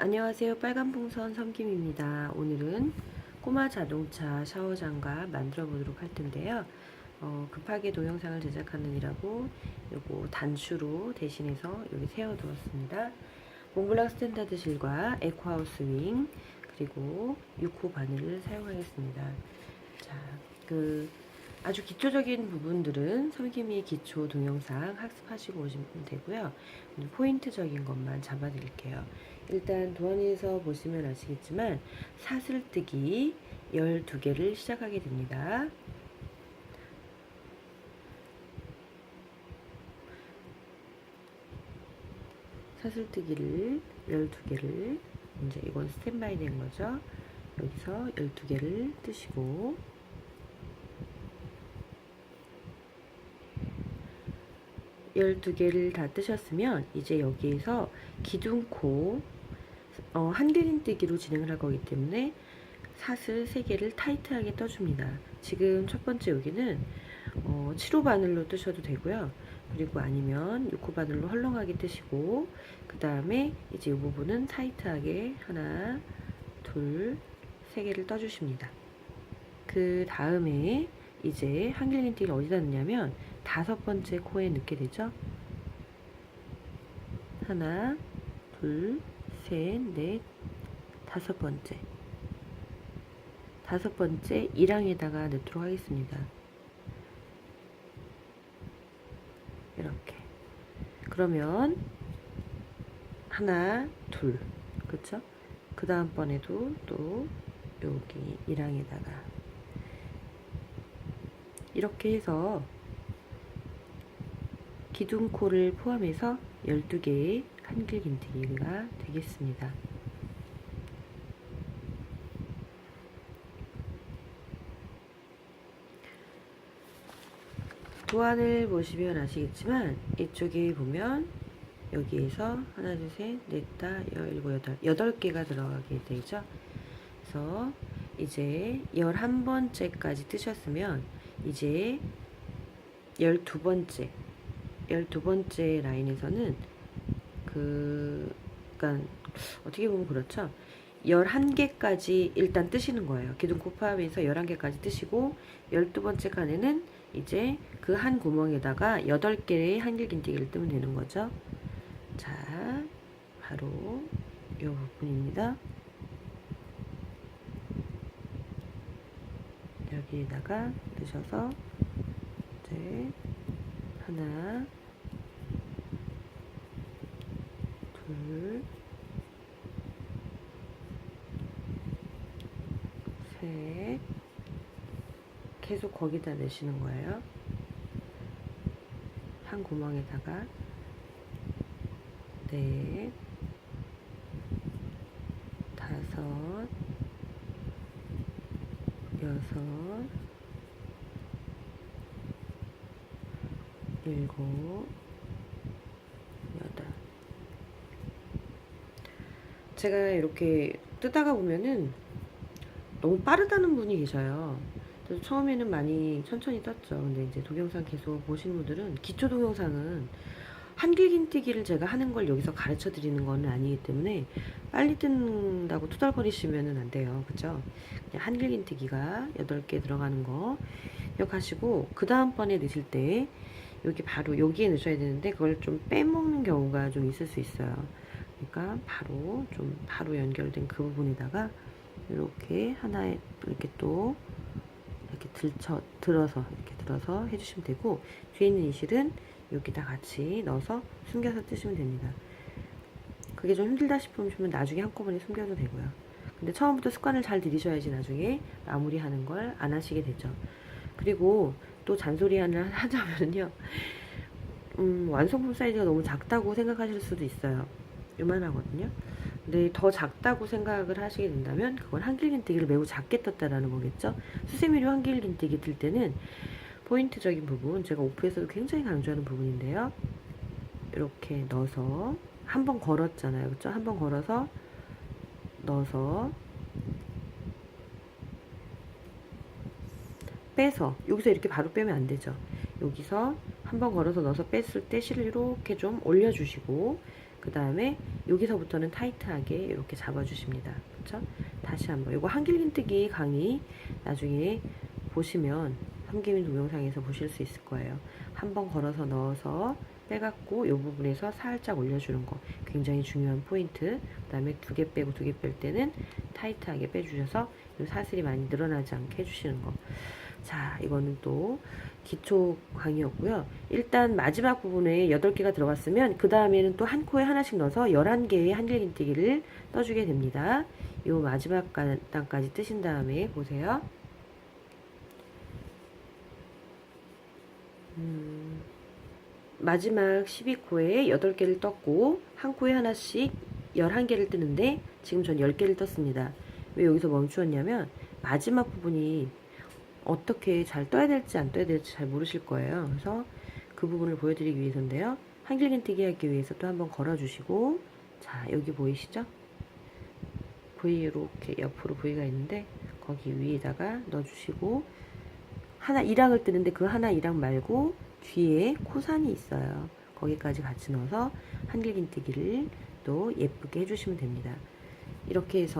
안녕하세요. 빨간풍선 섬김입니다. 오늘은 꼬마 자동차 샤워장과 만들어 보도록 할 텐데요. 어, 급하게 동영상을 제작하느라고 요거 단추로 대신해서 여기 세워 두었습니다. 몽블랑 스탠다드 실과 에코하우스 윙 그리고 6호 바늘을 사용하겠습니다. 자, 그 아주 기초적인 부분들은 섬김이의 기초 동영상 학습하시고 오시면 되고요. 포인트적인 것만 잡아드릴게요. 일단 도안에서 보시면 아시겠지만 사슬뜨기 12개를 시작하게 됩니다. 사슬뜨기를 12개를 이제 이건 스탠바이 된 거죠. 여기서 12개를 뜨시고 열두 개를 다 뜨셨으면 이제 여기에서 기둥코 어, 한길인뜨기로 진행을 할 거기 때문에 사슬 3개를 타이트하게 떠줍니다. 지금 첫 번째 여기는 어, 7호 바늘로 뜨셔도 되고요. 그리고 아니면 6호 바늘로 헐렁하게 뜨시고 그 다음에 이제 이 부분은 타이트하게 하나 둘 세 개를 떠주십니다. 그 다음에 이제 한길린띠를 어디다 넣냐면 다섯 번째 코에 넣게 되죠. 하나, 둘, 셋, 넷, 다섯 번째. 다섯 번째 일항에다가 넣도록 하겠습니다. 이렇게. 그러면 하나, 둘, 그쵸? 그 다음번에도 또 여기 일항에다가 이렇게 해서 기둥코를 포함해서 12개의 한길긴뜨기가 되겠습니다. 도안을 보시면 아시겠지만 이쪽에 보면 여기에서 하나 둘셋넷다 열일곱 여덟 여덟 개가 들어가게 되죠. 그래서 이제 열한 번째까지 뜨셨으면 이제 열두 번째 열두 번째 라인에서는 그 그러니까 어떻게 보면 그렇죠. 11개까지 일단 뜨시는 거예요. 기둥코 포함해서 11개까지 뜨시고 12번째 칸에는 이제 그 한 구멍에다가 8개의 한길긴뜨기를 뜨면 되는 거죠. 자, 바로 이 부분입니다. 여기에다가 뜨셔서 이제 하나 둘 셋, 계속 거기다 넣으시는 거예요. 한 구멍에다가 넷, 다섯, 여섯, 일곱, 여덟. 제가 이렇게 뜨다가 보면은 너무 빠르다는 분이 계셔요. 그래서 처음에는 많이 천천히 떴죠. 근데 이제 동영상 계속 보시는 분들은 기초 동영상은 한길긴뜨기를 제가 하는 걸 여기서 가르쳐 드리는 건 아니기 때문에 빨리 뜬다고 투덜거리시면 안 돼요. 그죠? 그냥 한길긴뜨기가 8개 들어가는 거 기억하시고 그 다음번에 넣으실 때 여기 바로 여기에 넣으셔야 되는데 그걸 좀 빼먹는 경우가 좀 있을 수 있어요. 그러니까 바로 좀 바로 연결된 그 부분에다가 이렇게 하나에 이렇게 또 이렇게 들쳐 들어서 이렇게 들어서 해주시면 되고 뒤에 있는 이 실은 여기다 같이 넣어서 숨겨서 뜨시면 됩니다. 그게 좀 힘들다 싶으면 나중에 한꺼번에 숨겨도 되고요. 근데 처음부터 습관을 잘 들이셔야지 나중에 마무리하는 걸 안 하시게 되죠. 그리고 또 잔소리 하나 하자면요. 음, 완성품 사이즈가 너무 작다고 생각하실 수도 있어요. 요만하거든요. 근데 더 작다고 생각을 하시게 된다면 그건 한길긴뜨기를 매우 작게 떴다라는 거겠죠. 수세미로 한길긴뜨기 뜰 때는 포인트적인 부분 제가 오프에서도 굉장히 강조하는 부분인데요. 이렇게 넣어서 한 번 걸었잖아요. 그렇죠? 한 번 걸어서 넣어서 빼서 여기서 이렇게 바로 빼면 안 되죠. 여기서 한 번 걸어서 넣어서 뺐을 때 실을 이렇게 좀 올려주시고 그 다음에 여기서부터는 타이트하게 이렇게 잡아주십니다. 그렇죠? 다시 한번 이거 한길긴뜨기 강의 나중에 보시면 섬기민 동영상에서 보실 수 있을 거예요. 한번 걸어서 넣어서 빼갖고 이 부분에서 살짝 올려주는 거 굉장히 중요한 포인트. 그 다음에 두 개 빼고 두 개 뺄 때는 타이트하게 빼주셔서 이 사슬이 많이 늘어나지 않게 해주시는 거. 자, 이거는 또 기초 강의였고요. 일단 마지막 부분에 8개가 들어갔으면 그 다음에는 또 한 코에 하나씩 넣어서 11개의 한길긴뜨기를 떠주게 됩니다. 이 마지막 단까지 뜨신 다음에 보세요. 음, 마지막 12코에 8개를 떴고 한 코에 하나씩 11개를 뜨는데 지금 전 10개를 떴습니다. 왜 여기서 멈추었냐면 마지막 부분이 어떻게 잘 떠야 될지 안 떠야 될지 잘 모르실 거예요. 그래서 그 부분을 보여드리기 위해서인데요. 한길긴뜨기 하기 위해서 또 한번 걸어주시고 자 여기 보이시죠? V 이렇게 옆으로 V가 있는데 거기 위에다가 넣어주시고 하나 1항을 뜨는데 그 하나 1항 말고 뒤에 코산이 있어요. 거기까지 같이 넣어서 한길긴뜨기를 또 예쁘게 해주시면 됩니다. 이렇게 해서